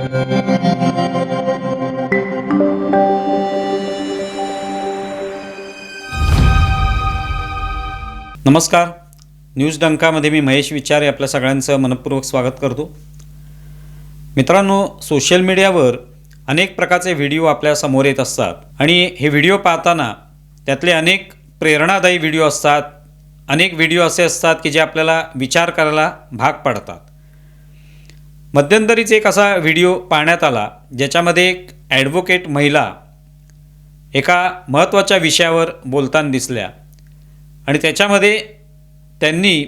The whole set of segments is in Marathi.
नमस्कार. न्यूज डंकामध्ये मी महेश विचारे आपल्या सगळ्यांचं मनपूर्वक स्वागत करतो. मित्रांनो सोशल मीडियावर अनेक प्रकारचे व्हिडिओ आपल्यासमोर येत असतात आणि हे व्हिडिओ पाहताना त्यातले अनेक प्रेरणादायी व्हिडिओ असतात. अनेक व्हिडिओ असे असतात की जे आपल्याला विचार करायला भाग पाडतात. मध्यंतरीच एक असा व्हिडिओ पाहण्यात आला ज्याच्यामध्ये एक ॲडव्होकेट महिला एका महत्त्वाच्या विषयावर बोलताना दिसल्या. आणि त्याच्यामध्ये त्यांनी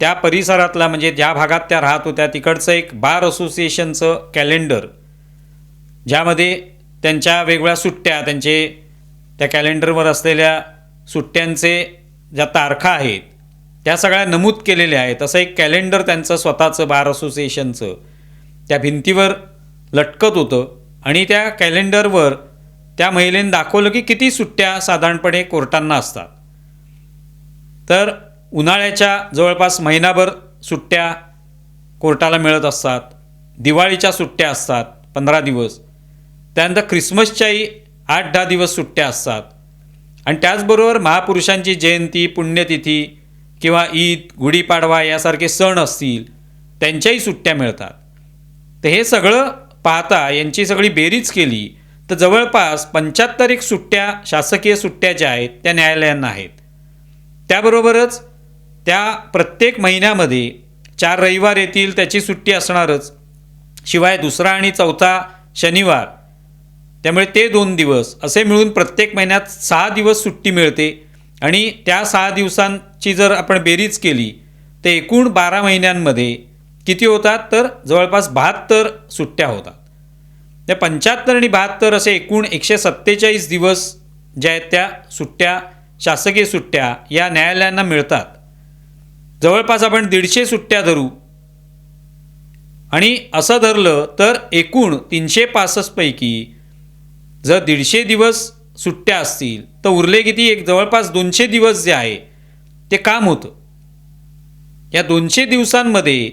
त्या परिसरातला म्हणजे ज्या भागात त्या राहत होत्या तिकडचं एक बार असोसिएशनचं कॅलेंडर ज्यामध्ये त्यांच्या वेगवेगळ्या सुट्ट्या त्यांचे त्या कॅलेंडरवर असलेल्या सुट्ट्यांचे ज्या तारखा आहेत त्या सगळ्या नमूद केलेल्या आहेत. असं एक कॅलेंडर त्यांचं स्वतःचं बार असोसिएशनचं त्या भिंतीवर लटकत होतं. आणि त्या कॅलेंडरवर त्या महिलेने दाखवलं की किती सुट्ट्या साधारणपणे कोर्टांना असतात. तर उन्हाळ्याच्या जवळपास महिनाभर सुट्ट्या कोर्टाला मिळत असतात. दिवाळीच्या सुट्ट्या असतात पंधरा दिवस. त्यानंतर ख्रिसमसच्याही आठ दहा दिवस सुट्ट्या असतात. आणि त्याचबरोबर महापुरुषांची जयंती पुण्यतिथी किंवा ईद गुढीपाडवा यासारखे सण असतील त्यांच्याही सुट्ट्या मिळतात. तर हे सगळं पाहता यांची सगळी बेरीज केली तर जवळपास पंच्याहत्तर एक सुट्ट्या शासकीय सुट्ट्या ज्या आहेत त्या न्यायालयांना आहेत. त्याबरोबरच त्या प्रत्येक महिन्यामध्ये चार रविवार येतील त्याची सुट्टी असणारच. शिवाय दुसरा आणि चौथा शनिवार त्यामुळे ते दोन दिवस असे मिळून प्रत्येक महिन्यात सहा दिवस सुट्टी मिळते. आणि त्या सहा ची जर आपण बेरीज केली तर एकूण बारा महिन्यांमध्ये किती होतात? तर जवळपास बहात्तर सुट्ट्या होतात. त्या पंच्याहत्तर आणि बहात्तर असे एकूण एकशे सत्तेचाळीस दिवस ज्या आहेत त्या सुट्ट्या शासकीय सुट्ट्या या न्यायालयांना मिळतात. जवळपास आपण दीडशे सुट्ट्या धरू. आणि असं धरलं तर एकूण तीनशे पासष्टपैकी जर दीडशे दिवस सुट्ट्या असतील तर उरले किती? एक जवळपास दोनशे दिवस जे आहे ते काम होतं. या दोनशे दिवसांमध्ये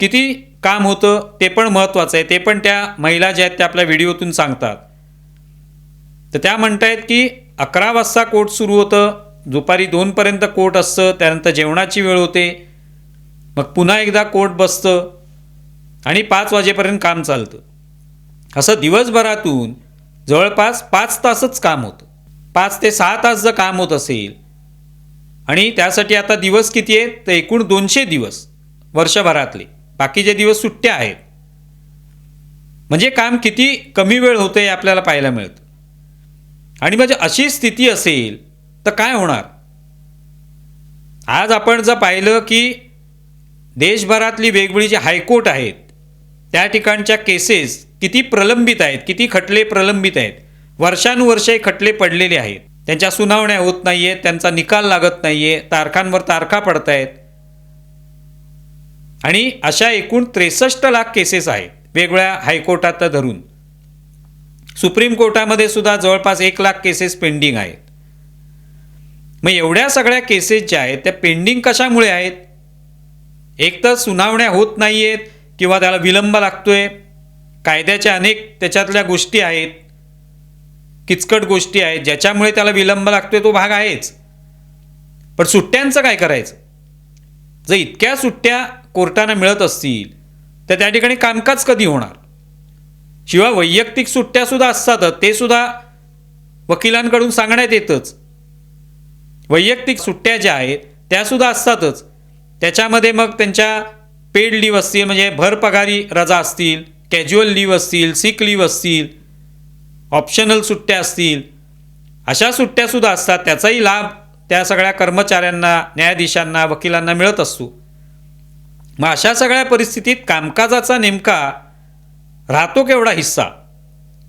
किती काम होतं ते पण महत्त्वाचं आहे. ते पण त्या महिला ज्या आहेत त्या आपल्या व्हिडिओतून सांगतात. तर त्या म्हणतायत की अकरा वाजता कोर्ट सुरू होतं. दुपारी दोनपर्यंत कोर्ट असतं. त्यानंतर जेवणाची वेळ होते. मग पुन्हा एकदा कोर्ट बसतं. आणि पाच वाजेपर्यंत काम चालतं. असं दिवसभरातून जवळपास पाच तासच काम होतं. पाच ते सहा तास जर काम होत असेल आणि त्यासाठी आता दिवस किती आहेत? तर एकूण दोनशे दिवस वर्षभरातले. बाकीचे दिवस सुट्ट्या आहेत म्हणजे काम किती कमी वेळ होतं हे आपल्याला पाहायला मिळतं. आणि म्हणजे अशी स्थिती असेल तर काय होणार? आज आपण जर पाहिलं की देशभरातली वेगवेगळी जी हायकोर्ट आहेत त्या ठिकाणच्या केसेस किती प्रलंबित आहेत किती खटले प्रलंबित आहेत वर्षानुवर्षे खटले पडलेले आहेत. त्यांच्या सुनावण्या होत नाही आहेत त्यांचा निकाल लागत नाही आहे तारखांवर तारखा पडत आहेत आणि अशा एकूण त्रेसष्ट लाख केसेस आहेत वेगवेगळ्या हायकोर्टात धरून. सुप्रीम कोर्टामध्ये सुद्धा जवळपास एक लाख केसेस पेंडिंग आहेत. मग एवढ्या सगळ्या केसेस ज्या आहेत त्या पेंडिंग कशामुळे आहेत? एक तर सुनावण्या होत नाही आहेत किंवा त्याला विलंब लागतोय. कायद्याच्या अनेक त्याच्यातल्या गोष्टी आहेत. किचकट गोष्टी आहेत ज्याच्यामुळे त्याला विलंब लागतोय तो भाग आहेच. पण सुट्ट्यांचं काय करायचं? जर इतक्या सुट्ट्या कोर्टानं मिळत असतील तर त्या ठिकाणी कामकाज कधी होणार? शिवाय वैयक्तिक सुट्ट्यासुद्धा असतातच ते सुद्धा वकिलांकडून सांगण्यात येतंच. वैयक्तिक सुट्ट्या ज्या आहेत त्यासुद्धा असतातच. त्याच्यामध्ये मग त्यांच्या पेड लीव्ह असतील म्हणजे भरपगारी रजा असतील कॅज्युअल लीव असतील सिक लीव असतील ऑप्शनल सुट्ट्या असतील. अशा सुट्ट्यासुद्धा असतात त्याचाही लाभ त्या सगळ्या कर्मचाऱ्यांना न्यायाधीशांना वकिलांना मिळत असतो. मग अशा सगळ्या परिस्थितीत कामकाजाचा नेमका राहतो केवढा हिस्सा?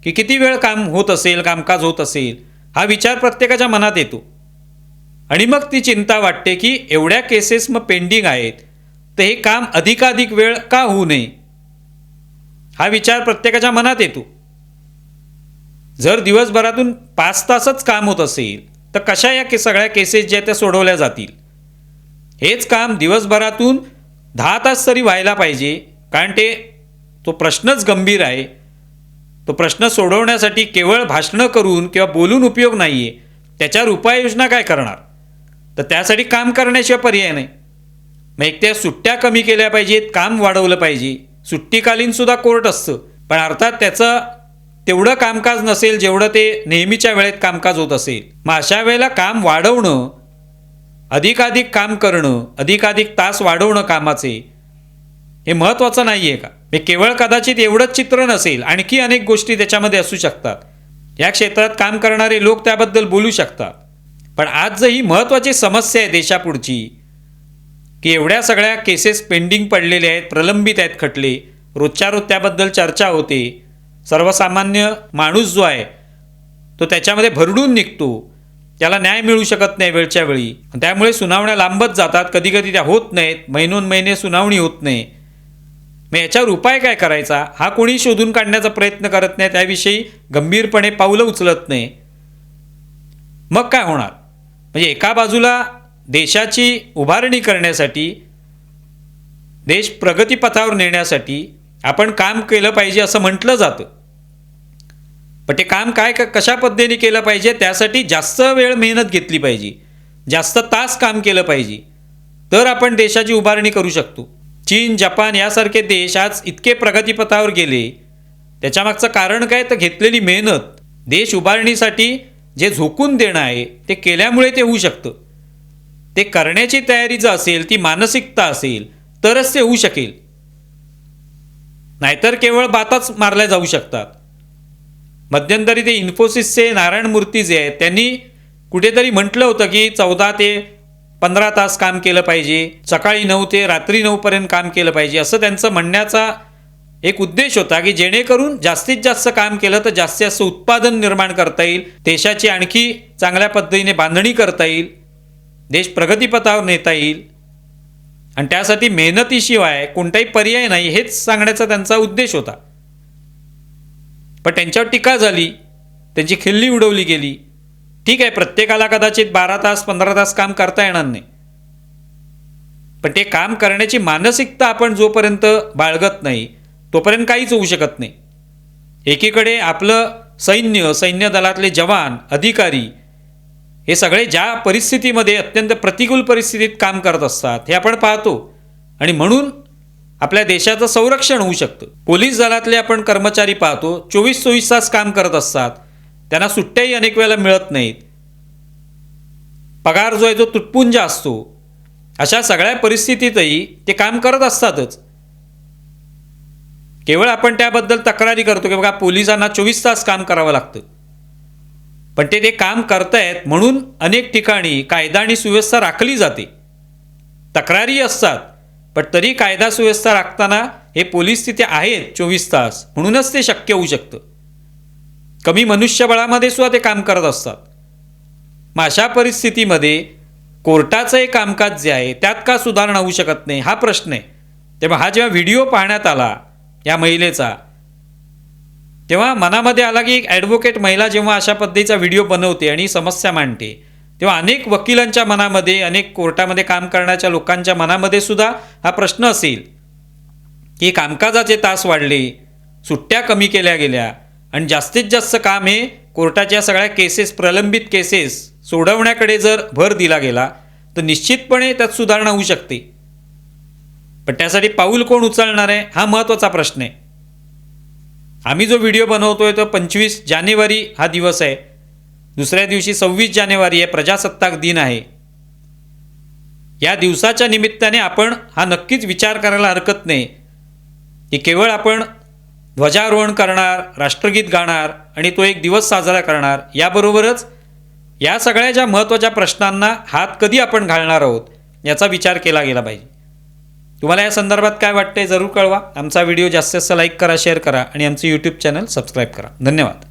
की किती वेळ काम होत असेल कामकाज होत असेल हा विचार प्रत्येकाच्या मनात येतो. आणि मग ती चिंता वाटते की एवढ्या केसेस मग पेंडिंग आहेत तर हे काम अधिकाधिक वेळ का होऊ नये? हा विचार प्रत्येकाच्या मनात येतो. जर दिवसभरातून पाच तासच काम होत असेल तर कशा या के सगळ्या केसेस ज्या त्या सोडवल्या जातील? हेच काम दिवसभरातून दहा तास तरी व्हायला पाहिजे कारण ते तो प्रश्नच गंभीर आहे. तो प्रश्न सोडवण्यासाठी केवळ भाषणं करून किंवा बोलून उपयोग नाही आहे त्याच्यावर उपाययोजना काय करणार? तर त्यासाठी काम करण्याशिवाय पर्याय नाही. मग एक त्या सुट्ट्या कमी केल्या पाहिजेत काम वाढवलं पाहिजे. सुट्टीकालीनसुद्धा कोर्ट असतं. पण अर्थात त्याचं तेवढं कामकाज नसेल जेवढं ते नेहमीच्या वेळेत कामकाज होत असेल. मग अशा वेळेला काम वाढवणं अधिकाधिक काम करणं अधिकाधिक तास वाढवणं कामाचे हे महत्त्वाचं नाही आहे का? हे केवळ कदाचित एवढंच चित्र नसेल आणखी अनेक गोष्टी त्याच्यामध्ये असू शकतात. या क्षेत्रात काम करणारे लोक त्याबद्दल बोलू शकतात. पण आज ही महत्त्वाची समस्या आहे देशापुढची की एवढ्या सगळ्या केसेस पेंडिंग पडलेल्या आहेत प्रलंबित आहेत खटले रोजच्या रोज त्याबद्दल चर्चा होते सर्वसामान्य माणूस जो आहे तो त्याच्यामध्ये भरडून निघतो. त्याला न्याय मिळू शकत नाही वेळच्या वेळी. त्यामुळे सुनावण्या लांबत जातात. कधीकधी त्या होत नाहीत. महिनोन महिने सुनावणी होत नाही. मग याच्यावर उपाय काय करायचा? हा कोणी शोधून काढण्याचा प्रयत्न करत नाही. त्याविषयी गंभीरपणे पावलं उचलत नाही. मग काय होणार? म्हणजे एका बाजूला देशाची उभारणी करण्यासाठी देश प्रगतीपथावर नेण्यासाठी आपण काम केलं पाहिजे असं म्हटलं जातं. पण ते काम काय क कशा पद्धतीने केलं पाहिजे त्यासाठी जास्त वेळ मेहनत घेतली पाहिजे. जास्त तास काम केलं पाहिजे. तर आपण देशाची उभारणी करू शकतो. चीन जपान यासारखे देश आज इतके प्रगतीपथावर गेले. त्याच्यामागचं कारण काय? तर घेतलेली मेहनत. देश उभारणीसाठी जे झोकून देणं आहे ते केल्यामुळे ते होऊ शकतं. ते करण्याची तयारी जर असेल ती मानसिकता असेल तरच ते होऊ शकेल. नाहीतर केवळ बाताच मारल्या जाऊ शकतात. मध्यंतरी ते इन्फोसिसचे नारायण मूर्ती जे आहेत त्यांनी कुठेतरी म्हटलं होतं की चौदा ते पंधरा तास काम केलं पाहिजे सकाळी नऊ ते रात्री नऊपर्यंत काम केलं पाहिजे असं त्यांचं म्हणण्याचा एक उद्देश होता की जेणेकरून जास्तीत जास्त काम केलं तर जास्तीत जास्त उत्पादन निर्माण करता येईल देशाची आणखी चांगल्या पद्धतीने बांधणी करता येईल देश प्रगतीपथावर नेता येईल. आणि त्यासाठी मेहनतीशिवाय कोणताही पर्याय नाही हेच सांगण्याचा त्यांचा उद्देश होता. पण त्यांच्यावर टीका झाली. त्यांची खिल्ली उडवली गेली. ठीक आहे प्रत्येकाला कदाचित बारा तास पंधरा तास काम करता येणार नाही. पण ते काम करण्याची मानसिकता आपण जोपर्यंत बाळगत नाही तोपर्यंत काहीच होऊ शकत नाही. एकीकडे आपलं सैन्य सैन्य दलातले जवान अधिकारी हे सगळे ज्या परिस्थितीमध्ये अत्यंत प्रतिकूल परिस्थितीत काम करत असतात हे आपण पाहतो. आणि म्हणून आपल्या देशाचं संरक्षण होऊ शकतं. पोलीस दलातले आपण कर्मचारी पाहतो चोवीस चोवीस तास काम करत असतात. त्यांना सुट्ट्याही अनेक वेळेला मिळत नाहीत. पगार जो आहे तो तुटपुंज असतो. अशा सगळ्या परिस्थितीतही ते काम करत असतातच. केवळ आपण त्याबद्दल तक्रारी करतो की बघा पोलिसांना चोवीस तास काम करावं लागतं. पण ते ते काम करतायत म्हणून अनेक ठिकाणी कायदा आणि सुव्यवस्था राखली जाते. तक्रारी असतात. पण तरी कायदा सुव्यवस्था राखताना हे पोलीस तिथे आहेत चोवीस तास. म्हणूनच ते शक्य होऊ शकतं. कमी मनुष्यबळामध्ये सुद्धा ते काम करत असतात. मग अशा परिस्थितीमध्ये कोर्टाचं हे कामकाज जे आहे त्यात का सुधारणा होऊ शकत नाही? हा प्रश्न आहे. तेव्हा हा जेव्हा व्हिडिओ पाहण्यात आला या महिलेचा तेव्हा मनामध्ये आला की एक ॲडव्होकेट महिला जेव्हा अशा पद्धतीचा व्हिडिओ बनवते आणि समस्या मांडते तेव्हा अनेक वकिलांच्या मनामध्ये अनेक कोर्टामध्ये काम करण्याच्या लोकांच्या मनामध्ये सुद्धा हा प्रश्न असेल की कामकाजाचे तास वाढले सुट्ट्या कमी केल्या गेल्या आणि जास्तीत जास्त काम हे कोर्टाच्या सगळ्या केसेस प्रलंबित केसेस सोडवण्याकडे जर भर दिला गेला तर निश्चितपणे त्यात सुधारणा होऊ शकते. पण त्यासाठी पाऊल कोण उचलणार आहे हा महत्त्वाचा प्रश्न आहे. आम्ही जो व्हिडिओ बनवतोय तो पंचवीस जानेवारी हा दिवस आहे. दुसऱ्या दिवशी सव्वीस जानेवारी आहे प्रजासत्ताक दिन आहे. या दिवसाच्या निमित्ताने आपण हा नक्कीच विचार करायला हरकत नाही. की केवळ आपण ध्वजारोहण करणार राष्ट्रगीत गाणार आणि तो एक दिवस साजरा करणार याबरोबरच या सगळ्या ज्या महत्त्वाच्या प्रश्नांना हात कधी आपण घालणार आहोत याचा विचार केला गेला पाहिजे. तुम्हाला या संदर्भात काय वाटतंय जरूर कळवा. आमचा व्हिडिओ जास्तीत जास्त लाईक करा शेअर करा आणि आमचं यूट्यूब चॅनल सबस्क्राईब करा. धन्यवाद.